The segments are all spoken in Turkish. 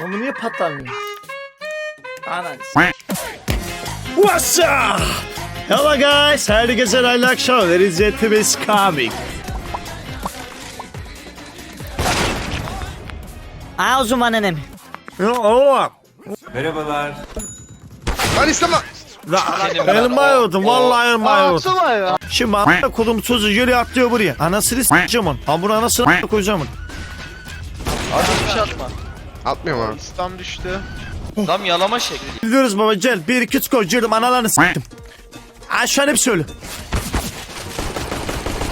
Oğlum niye patlamıyor? Anan. What's up? Hello guys, geceler, hayırlı akşamlar. There is. Aa o zaman annem. Merhabalar. Lan istemem. elim ayırdım, vallahi. Atsana ya. Şimdi a**a kodum sözü yürü atlıyor buraya. Anasını s**eceğim onu. Ha bunu anasını a**a koyacağım onu. Bir şey atma. Atmıyorum abi. Tam düştü. Tam yalama şekli. Biliyoruz baba gel. Bir iki koy girdim analarını s**tim. Aşağı hep söyle.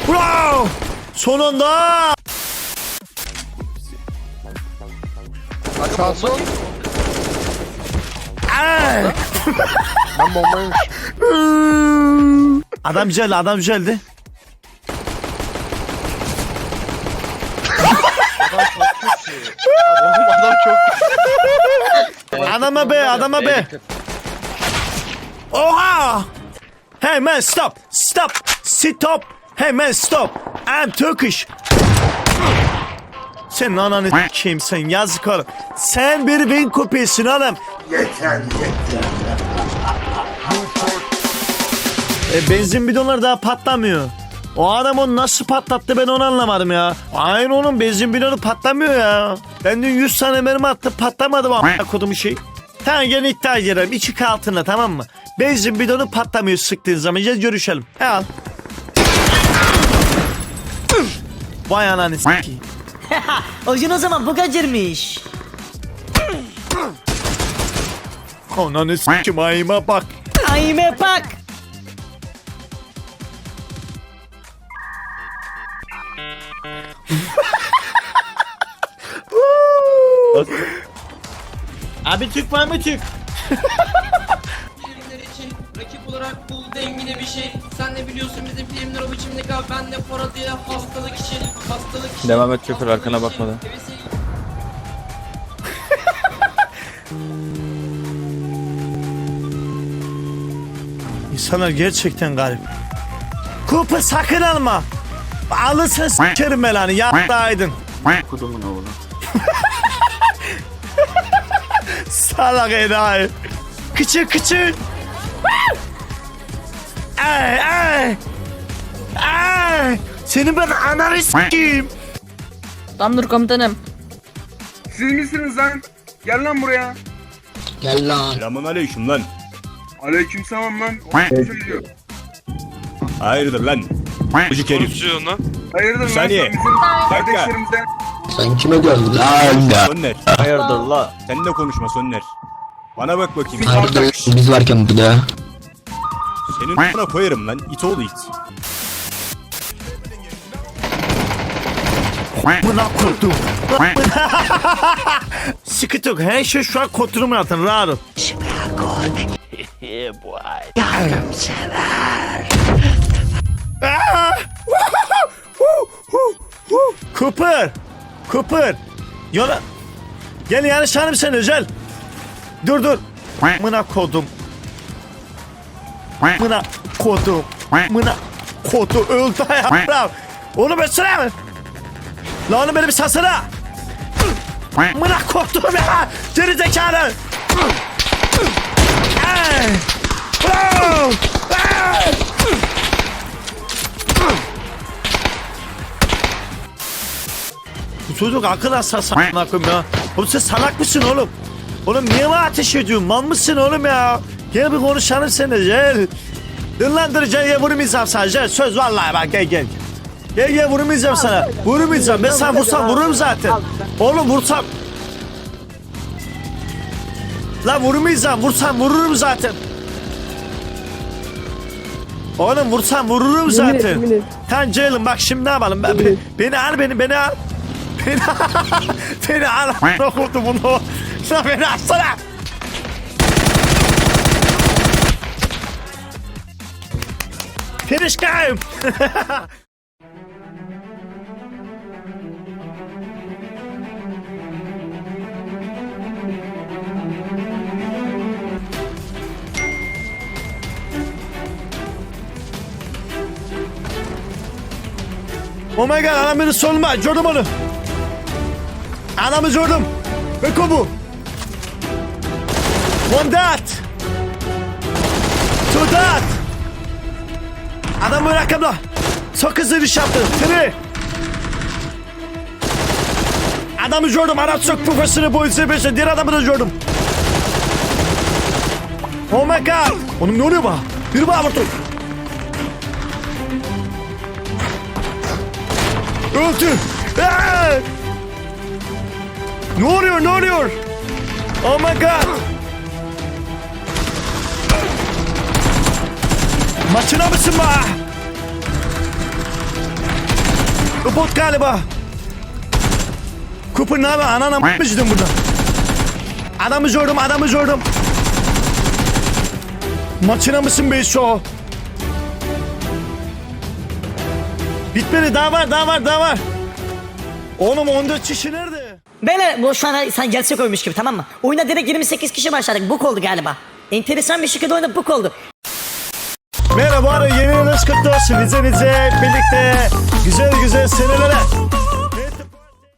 Bravo. Sonunda. Sağ sol. Ay. Ben bombaymış. Adam güzeldi adam güzeldi. Oğlum adam çok Adama be adama be. Oha. Hey man stop. Stop. Stop. Hey man stop. I'm Turkish. Sen ananı s**eyim sen yazık oğlum. Sen bir bin köpeğisin oğlum. E, benzin bidonları daha patlamıyor. O adam onu nasıl patlattı ben onu anlamadım ya. Aynı onun benzin bidonu patlamıyor ya. Ben dün 100 tane mermi attım patlamadı bu a**a kodumu şey. Tamam gene iddia girelim. İçi altında tamam mı? Benzin bidonu patlamıyor sıktığın zaman. Gel görüşelim. He al. Vay ananı s**eyim. O gün o zaman bu kaçırmış. Ananı s**eyim ayıma bak. Ayme bak. Abi Türk var mı Türk? filmler için rakip olarak bul dengine bir şey Sen de biliyorsun bizim filmler o biçimde kal Ben de parodiye hastalık için Hastalık için Devam et Joker, arkana bakmadan. Hevesi- İnsanlar gerçekten garip. Kupa sakın alma. Alırsan s**erim belanı. Yaptaydın. Kudumun oğlu. Salak enayi. Kıçın kıçın. Ay ay. Ay. Seni ben ananı s**eyim. Tamamdır komutanım. Siz misiniz lan? Gel lan buraya. Selamun aleyküm lan. Aleykümselam lan. O çocuğu. Hayırdır lan? Çocuk herif. Hayırdır lan Saniye. sen bizim kardeşlerimizden? Sonner. Hayırdır la? Sen de konuşma Sonner. Bana bak bakayım. Biz varken bu da. Senin bana koyarım lan. İt oğlu it. Buna korktum. Sıkıntı yok. Her şey şu an kontrolümün altında. Rahat ol. Ah! Cooper. Cooper. Yola. Gel yanlış hanım sen özel. Dur dur. Mına kodum. Mına kodum. Mına kodu öldü ya. Onu besle mi? Lan oğlum beni bir sarsana. Mına kodum ya. Geri zekalı. Ay. Çocuk akıl hastası a**ına koyayım ya. Oğlum sen salak mısın oğlum? Oğlum niye bana ateş ediyorsun? Mal mısın oğlum ya? Gel bir konuşalım seninle gel. Gel gel vurmayacağım sana gel. Söz vallahi bak gel gel. Gel gel vurmayacağım sana. Vurmayacağım. Ben sana vursam vururum zaten. Oğlum vursam. Lan vurmayacağım. Vursam vururum zaten. Oğlum vursam vururum zaten. Tamam Ceylan bak şimdi ne yapalım? Ben, be- beni al beni beni al. Beni beni al. Okurdu bunu. Sen beni alsana. Finish game. Oh my god, adam beni solma. Gördüm onu. Adamı gördüm. Beko bu. One that. Two that. Adam arkamda. Çok hızlı iş yaptı. Three. Adamı gördüm. Adam çok profesyonel boyut sebebiyle. Diğer adamı da gördüm. Oh my god. Oğlum ne oluyor bana? Biri bana vurdu. Öldü. Aa! Ne oluyor ne oluyor? Oh my god. Maçına mısın be? Bot galiba. Cooper ne haber? Anana mı burada? Adamı gördüm, adamı gördüm. Maçına mısın be şu? Bitmedi, daha var, daha var, daha var. Oğlum 14 kişi nerede? Beyler bu şu an sen gerçek oymuş gibi tamam mı? Oyuna direkt 28 kişi başladık. Buk oldu galiba. Enteresan bir şekilde oyunda buk oldu. Merhaba, yeni yılınız kutlu olsun. Nice birlikte güzel güzel senelere.